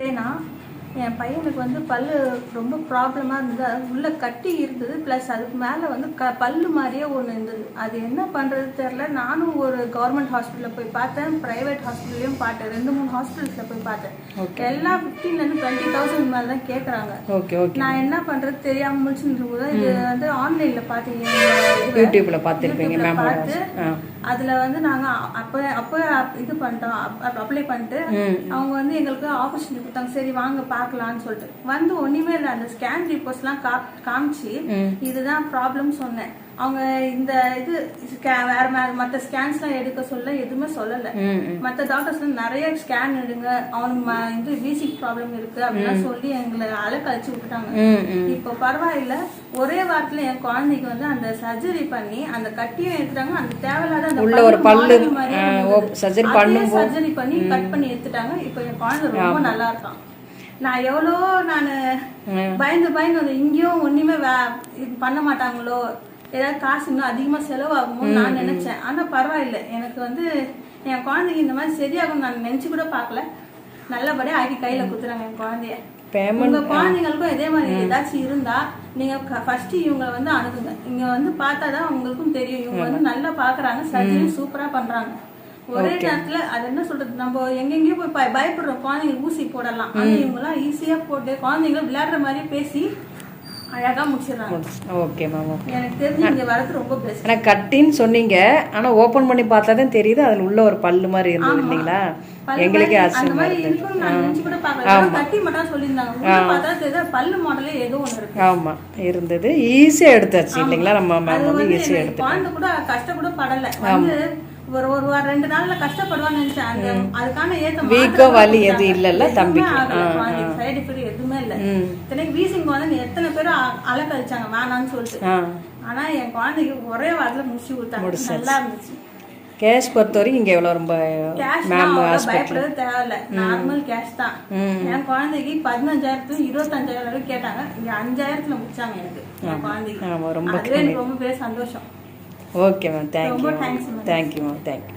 ना என் பையனுக்கு வந்து பல்லு ரொம்ப ப்ராப்ளமாக இருந்தது. அது உள்ள கட்டி இருந்தது ப்ளஸ் அதுக்கு மேலே வந்து க பல்லு மாதிரியே ஒன்று இருந்தது. அது என்ன பண்ணுறது தெரில நானும் ஒரு கவர்மெண்ட் ஹாஸ்பிட்டலில் போய் பார்த்தேன். ப்ரைவேட் ஹாஸ்பிட்டல்லையும் பார்த்தேன். ரெண்டு மூணு ஹாஸ்பிட்டல்ஸில் போய் பார்த்தேன். எல்லாம் ஃபிஃப்டீன்லேருந்து டுவெண்ட்டி தௌசண்ட் மேலே தான் கேட்குறாங்க நான் என்ன பண்ணுறது தெரியாமல் முடிச்சுட்டு போது இது வந்து ஆன்லைனில் பார்த்தீங்க யூடியூப்ல பார்த்துருப்பீங்க மேம் பார்த்து அதுல வந்து நாங்க அப்போ அப்போ இது பண்ணிட்டோம். அப்ளை பண்ணிட்டு அவங்க வந்து எங்களுக்கு ஆப்பர்ச்சுனிட்டி கொடுத்தாங்க. சரி வாங்க பார்க்கலாம்னு சொல்லிட்டு. வந்து ஒண்ணுமே இல்லை அந்த ஸ்கேன் ரிப்போர்ட்ஸ்லாம் காமிச்சு இதுதான் ப்ராப்ளம் சொன்னேன். அவங்க இந்த இது வேற மத்த ஸ்கேன்ஸ்லாம் எடுக்க சொல்ல எதுவுமே சொல்லல. மத்த டாக்டர்ஸ் நிறைய ஸ்கேன் எடுங்க அவனுக்கு இது வீசிக் ப்ராப்ளம் இருக்கு அப்படிலாம் சொல்லி எங்களை அலக்கழிச்சு விட்டுட்டாங்க. ம் ம். இப்போ பரவாயில்ல ஒரே வாரத்துல என் குழந்தைக்கு வந்து அந்த சர்ஜரி பண்ணி அந்த கட்டியும் எடுத்துட்டாங்க அந்த தேவையில்லாத அந்த உள்ள ஒரு பல்லு. சர்ஜரி பண்ணி கட் பண்ணி எடுத்துட்டாங்க. இப்போ என் குழந்தை ரொம்ப நல்லா இருக்கான். நான் எவ்வளோ நான் பயந்து பயந்து வந்து இங்கேயும் இது பண்ண மாட்டாங்களோ? ஏதாவது காசு இன்னும் அதிகமா செலவாகுமோ நான் நினைச்சேன். ஆனா பரவாயில்ல. எனக்கு வந்து என் குழந்தைக்கு இந்த மாதிரி சரியாகும் நான் நினைச்சு கூட பார்க்கல. நல்லபடியா ஆக்கி கையில குத்துறாங்க என் குழந்தைய. உங்க குழந்தைங்களுக்கும் இதே மாதிரி ஏதாச்சும் இருந்தா நீங்க ஃபர்ஸ்ட் இவங்க வந்து அணுகுங்க. இங்க வந்து பார்த்தாதான் உங்களுக்கும் தெரியும். இவங்க வந்து நல்லா பாக்குறாங்க சர்ஜரி சூப்பரா பண்றாங்க. ஒரே நேரத்துல அது என்ன சொல்றது? நம்ம எங்கெங்கயோ போய் பய- பயப்படுறோம். குழந்தைங்க ஊசி போடலாம். ஆனா இவங்க எல்லாம் ஈஸியா போட்டு குழந்தைங்க விளையாடுற மாதிரியே பேசி அழகா முடிச்சிடுறாங்க. ஓகே மேம் எனக்கு தெரிஞ்சு இங்க வரது ரொம்ப பெஸ்ட் கட்டின்னு சொன்னீங்க. ஆனால் ஓப்பன் பண்ணி பார்த்தா தான் தெரியுது. அதில் உள்ள ஒரு பல்லு மாதிரி இருந்தது இல்லைங்களா? எங்களுக்கே ஆச்சரியமா மாதிரி இருக்கு. ஆமாம் இருந்தது. ஈஸியாக எடுத்தாச்சு இல்லைங்களா? நம்ம மேம் வந்து எனக்கு எடுத்து கூட கஷ்டப்பட படல. வந்து ஒரு ஒரு வாரம் ரெண்டு நாள்ல கஷ்டப்படுவான்னு நினைச்சேன். அந்த அதுக்கான ஏத்த வீக்கோ வலி எதுவும் இல்லைல்ல தம்பிக்கு. சைடு எஃபெக்ட் எதுவுமே இல்ல. ம். இத்தனைக்கு வீசிங் குழந்தை எத்தனை பேரும் அ- அலக்கழிச்சாங்க வேணாம்னு சொல்லிட்டு. ஆனா என் குழந்தைக்கு ஒரே வாரத்துல முடிச்சு கொடுத்தாங்க நல்லா இருந்துச்சு. கேஷ் பொறுத்த வரைக்கும் இங்கே எவ்வளோ ரொம்ப கேஷ் மேம் பயப்படவே தேவையில்ல. நார்மல் கேஷ் தான். என் குழந்தைக்கு பதினஞ்சாயிரத்துல இருபத்தஞ்சாயிரம் வரைக்கும் கேட்டாங்க. இங்க அஞ்சாயிரத்துல முடிச்சாங்க எனக்கு என் குழந்தைக்கு. ரொம்ப ரொம்ப பெரிய சந்தோஷம். ஓகே மேம் தேங்க்யூ ரொம்ப thanks, ma'am thank you ma'am thank you